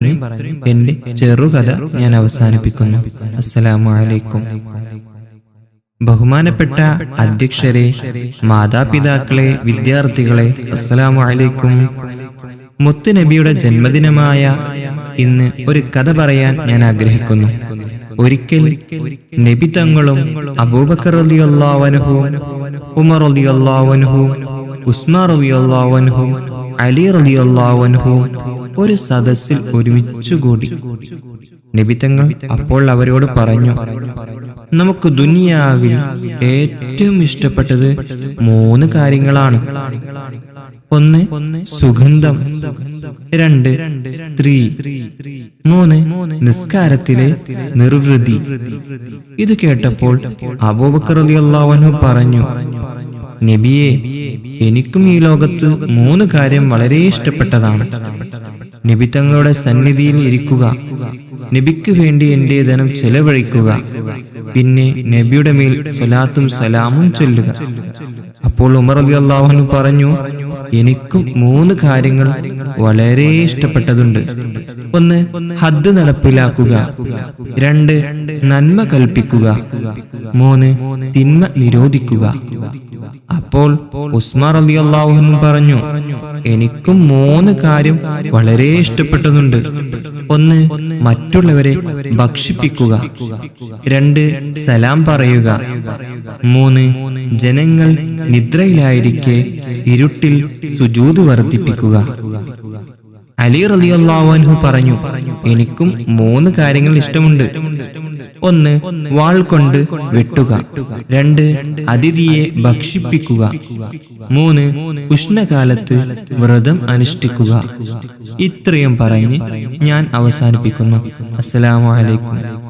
എന്റെ ചെറുകഥ ഞാൻ അവസാനിപ്പിക്കുന്നു. അസ്സലാമു അലൈക്കും. ബഹുമാനപ്പെട്ട അധ്യക്ഷരെ മാതാപിതാക്കളെ വിദ്യാർത്ഥികളെ അസ്സലാമു അലൈക്കും. മുത്തുനബിയുടെ ജന്മദിനമായ ഇന്ന് ഒരു കഥ പറയാൻ ഞാൻ ആഗ്രഹിക്കുന്നു. ഒരിക്കൽ നബി തങ്ങളും അബൂബക്കർ റളിയല്ലാഹു ഉമർ റളിയല്ലാഹു ഉസ്മാൻ റളിയല്ലാഹു അലി റളിയല്ലാഹു ഒരു സദസ്സിൽ ഒരുമിച്ചുകൂടി നിബിത്തങ്ങൾ അപ്പോൾ അവരോട് പറഞ്ഞു നമുക്ക് ദുനിയാവിൽ ഏറ്റവും ഇഷ്ടപ്പെട്ടത് മൂന്ന് കാര്യങ്ങളാണ്. ഒന്ന് സുഗന്ധം. രണ്ട് സ്ത്രീ. മൂന്ന് നിസ്കാരത്തിലെ നിർവൃതി. ഇത് കേട്ടപ്പോൾ അബൂബക്കർ പറഞ്ഞു നബിയെ എനിക്കും ഈ ലോകത്ത് മൂന്ന് കാര്യം വളരെ ഇഷ്ടപ്പെട്ടതാണ്. നബി തങ്ങളുടെ സന്നിധിയിൽ ഇരിക്കുക. നബിക്ക് വേണ്ടി എന്റെ ധനം ചെലവഴിക്കുക. പിന്നെ നബിയുടെ മേൽ സ്വലാത്തും സലാമും ചൊല്ലുക. അപ്പോൾ ഉമർ അലി അള്ളാഹുനു പറഞ്ഞു എനിക്കും മൂന്ന് കാര്യങ്ങൾ വളരെ ഇഷ്ടപ്പെട്ടതുണ്ട്. ഒന്ന് ഹദ് നടപ്പിലാക്കുക. രണ്ട് നന്മ കൽപ്പിക്കുക. മൂന്ന് തിന്മ നിരോധിക്കുക. അപ്പോൾ ഉസ്മാർ അലി അള്ളാഹുനും പറഞ്ഞു എനിക്കും മൂന്ന് കാര്യം വളരെ ഇഷ്ടപ്പെട്ടതുണ്ട്. ഒന്ന് മറ്റുള്ളവരെ ഭക്ഷിപ്പിക്കുക. രണ്ട് സലാം പറയുക. മൂന്ന് ജനങ്ങൾ നിദ്രയിലായിരിക്കെ ഇരുട്ടിൽ സുജൂത് വർദ്ധിപ്പിക്കുക. അലി റലിയല്ലാഹു പറഞ്ഞു എനിക്കും മൂന്ന് കാര്യങ്ങൾ ഇഷ്ടമുണ്ട്. ഒന്ന് വാൾ കൊണ്ട് വെട്ടുക. രണ്ട് അതിഥിയെ ഭക്ഷിപ്പിക്കുക. മൂന്ന് ഉഷ്ണകാലത്ത് വ്രതം അനുഷ്ഠിക്കുക. ഇത്രയും പറഞ്ഞ് ഞാൻ അവസാനിപ്പിക്കുന്നു. അസ്സലാമു അലൈക്കും.